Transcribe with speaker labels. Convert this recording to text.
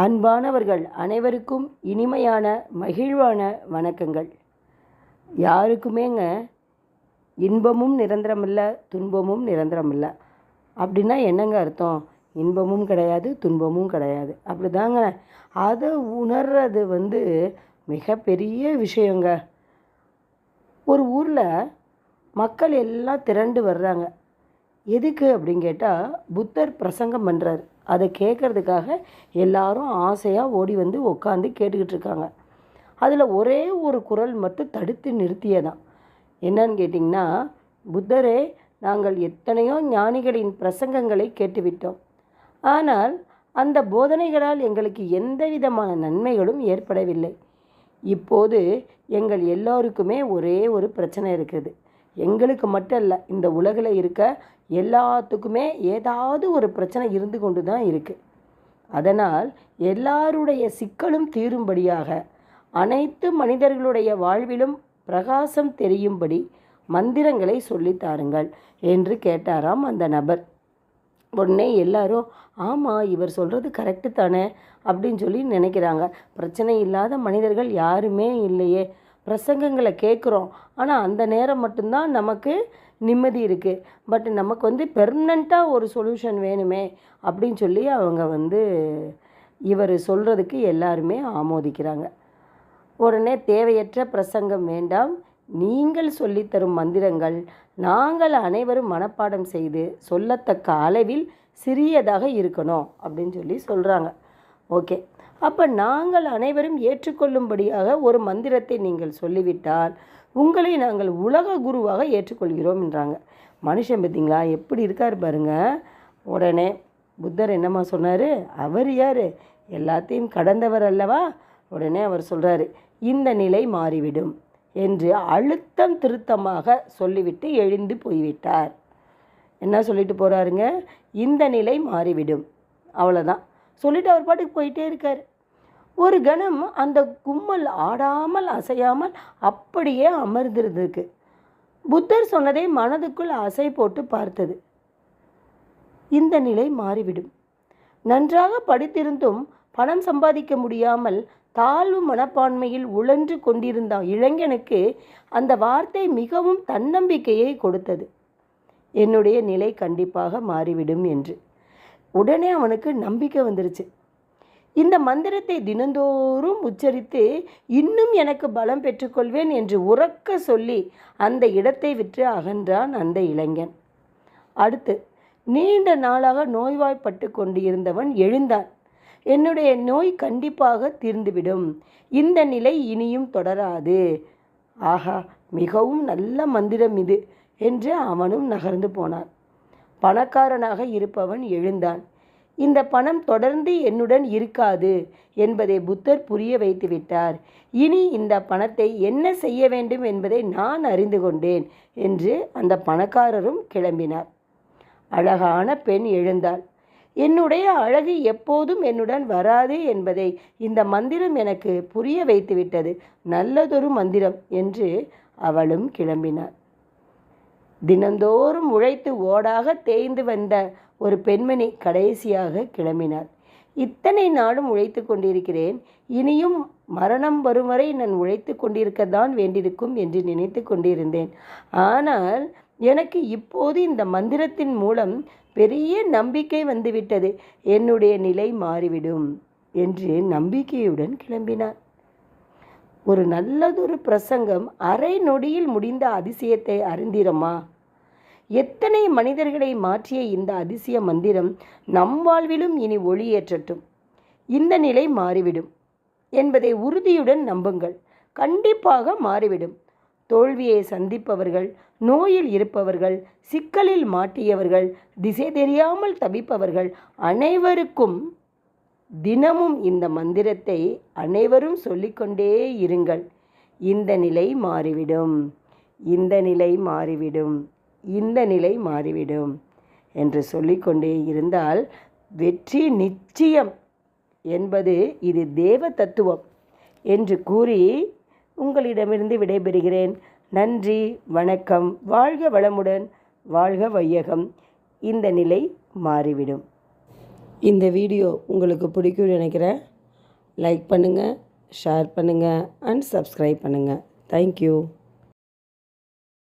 Speaker 1: அன்பானவர்கள் அனைவருக்கும் இனிமையான மகிழ்வான வணக்கங்கள். யாருக்குமேங்க இன்பமும் நிரந்தரமில்ல துன்பமும் நிரந்தரமில்ல. அப்படின்னா என்னங்க அர்த்தம்? இன்பமும் கிடையாது துன்பமும் கிடையாது. அப்படி தாங்க அதை உணர்றது வந்து மிகப்பெரிய விஷயங்க. ஒரு ஊரில் மக்கள் எல்லாம் திரண்டு வர்றாங்க. எதுக்கு அப்படின்னு கேட்டால் புத்தர் பிரசங்கம் பண்ணுறாரு அதை கேட்குறதுக்காக எல்லாரும் ஆசையாக ஓடி வந்து உட்காந்து கேட்டுக்கிட்டு இருக்காங்க. அதில் ஒரே ஒரு குரல் மட்டும் தடுத்து நிறுத்தியதான். என்னன்னு கேட்டிங்கன்னா புத்தரே நாங்கள் எத்தனையோ ஞானிகளின் பிரசங்கங்களை கேட்டுவிட்டோம். ஆனால் அந்த போதனைகளால் எங்களுக்கு எந்த விதமான நன்மைகளும் ஏற்படவில்லை. இப்போது எங்கள் எல்லோருக்குமே ஒரே ஒரு பிரச்சனை இருக்குது எங்களுக்கு மட்டும் இல்லை இந்த உலகில் இருக்க எல்லாத்துக்குமே ஏதாவது ஒரு பிரச்சனை இருந்து கொண்டு தான் இருக்குது அதனால் எல்லாருடைய சிக்கலும் தீரும்படியாக அனைத்து மனிதர்களுடைய வாழ்விலும் பிரகாசம் தெரியும்படி மந்திரங்களை சொல்லித் தாருங்கள் என்று கேட்டாராம் அந்த நபர். உடனே எல்லாரும் ஆமாம் இவர் சொல்கிறது கரெக்டு தானே அப்படின்னு சொல்லி நினைக்கிறாங்க. பிரச்சனை இல்லாத மனிதர்கள் யாருமே இல்லையே. பிரசங்கங்களை கேட்குறோம். ஆனால் அந்த நேரம் மட்டும்தான் நமக்கு நிம்மதி இருக்குது பட் நமக்கு வந்து பெர்மனண்ட்டாக ஒரு சொல்யூஷன் வேணுமே அப்படின்னு சொல்லி அவங்க வந்து இவர் சொல்கிறதுக்கு எல்லாருமே ஆமோதிக்கிறாங்க. உடனே தேவையற்ற பிரசங்கம் வேண்டாம். நீங்கள் சொல்லித்தரும் மந்திரங்கள் நாங்கள் அனைவரும் மனப்பாடம் செய்து சொல்லத்தக்க அளவில் சிறியதாக இருக்கணும் அப்படின்னு சொல்லி சொல்கிறாங்க ஓகே. அப்போ நாங்கள் அனைவரும் ஏற்றுக்கொள்ளும்படியாக ஒரு மந்திரத்தை நீங்கள் சொல்லிவிட்டால் உங்களை நாங்கள் உலக குருவாக ஏற்றுக்கொள்கிறோம் என்றாங்க. மனுஷன் பார்த்தீங்களா? எப்படி இருக்கார் பாருங்க. உடனே புத்தர் என்னம்மா சொன்னார்? அவர் யார்? எல்லாத்தையும் கடந்தவர் அல்லவா? உடனே அவர் சொல்கிறாரு இந்த நிலை மாறிவிடும் என்று அழுத்தம் திருத்தமாக சொல்லிவிட்டு எழுந்து போய்விட்டார். என்ன சொல்லிட்டு போகிறாருங்க இந்த நிலை மாறிவிடும். அவ்வளோதான் சொல்லிட்டு அவர் பாட்டுக்கு போயிட்டே இருக்கார். ஒரு கணம் அந்த கும்மல் ஆடாமல் அசையாமல் அப்படியே அமர்ந்திருந்திருக்கு. புத்தர் சொன்னதை மனதுக்குள் அசை போட்டு பார்த்தது. இந்த நிலை மாறிவிடும். நன்றாக படித்திருந்தும் பணம் சம்பாதிக்க முடியாமல் தாழ்வு மனப்பான்மையில் உழன்று கொண்டிருந்த இளைஞனுக்கு அந்த வார்த்தை மிகவும் தன்னம்பிக்கையை கொடுத்தது. என்னுடைய நிலை கண்டிப்பாக மாறிவிடும் என்று. உடனே அவனுக்கு நம்பிக்கை வந்துருச்சு. இந்த மந்திரத்தை தினந்தோறும் உச்சரித்து இன்னும் எனக்கு பலம் பெற்றுக்கொள்வேன் என்று உறக்க சொல்லி அந்த இடத்தை விற்று அகன்றான் அந்த இளைஞன். அடுத்து நீண்ட நாளாக நோய்வாய்ப்பட்டு கொண்டு இருந்தவன் எழுந்தான். என்னுடைய நோய் கண்டிப்பாக தீர்ந்துவிடும். இந்த நிலை இனியும் தொடராது. ஆஹா மிகவும் நல்ல மந்திரம் இது என்று அவனும் நகர்ந்து போனான். பணக்காரனாக இருப்பவன் எழுந்தான். இந்த பணம் தொடர்ந்து என்னுடன் இருக்காது என்பதை புத்தர் புரிய வைத்துவிட்டார் இனி இந்த பணத்தை என்ன செய்ய வேண்டும் என்பதை நான் அறிந்து கொண்டேன் என்று அந்த பணக்காரரும் கிளம்பினார். அழகான பெண் எழுந்தாள். என்னுடைய அழகு எப்போதும் என்னுடன் வராது என்பதை இந்த மந்திரம் எனக்கு புரிய வைத்துவிட்டது நல்லதொரு மந்திரம் என்று அவளும் கிளம்பினார் தினந்தோறும் உழைத்து ஓடாக தேய்ந்து வந்த ஒரு பெண்மணி கடைசியாக கிளம்பினார் இத்தனை நாளும் உழைத்து கொண்டிருக்கிறேன். இனியும் மரணம் வரும் வரை நான் உழைத்து கொண்டிருக்கத்தான் வேண்டியிருக்கும் என்று நினைத்து கொண்டிருந்தேன். ஆனால் எனக்கு இப்போது இந்த மந்திரத்தின் மூலம் பெரிய நம்பிக்கை வந்துவிட்டது. என்னுடைய நிலை மாறிவிடும் என்று நம்பிக்கையுடன் கிளம்பினார் ஒரு நல்லதொரு பிரசங்கம் அரை நொடியில் முடிந்த அதிசயத்தை அறிந்திரமா? எத்தனை மனிதர்களை மாற்றிய இந்த அதிசய மந்திரம் நம் வாழ்விலும் இனி ஒளியேற்றட்டும். இந்த நிலை மாறிவிடும் என்பதை உறுதியுடன் நம்புங்கள். கண்டிப்பாக மாறிவிடும். தோல்வியை சந்திப்பவர்கள் நோயில் இருப்பவர்கள் சிக்கலில் மாட்டியவர்கள் திசை தெரியாமல் தவிப்பவர்கள் அனைவருக்கும் தினமும் இந்த மந்திரத்தை அனைவரும் சொல்லிக்கொண்டே இருங்கள். இந்த நிலை மாறிவிடும். இந்த நிலை மாறிவிடும். இந்த நிலை மாறிவிடும் என்று சொல்லிக்கொண்டே இருந்தால் வெற்றி நிச்சயம் என்பது இது தேவ தத்துவம் என்று கூறி உங்களிடமிருந்து விடைபெறுகிறேன். நன்றி வணக்கம். வாழ்க வளமுடன் வாழ்க வையகம். இந்த நிலை மாறிவிடும். இந்த வீடியோ உங்களுக்கு பிடிக்கும்னு நினைக்கிறேன். லைக் பண்ணுங்கள் ஷேர் பண்ணுங்கள் அண்ட் சப்ஸ்கிரைப் பண்ணுங்கள் தேங்க்யூ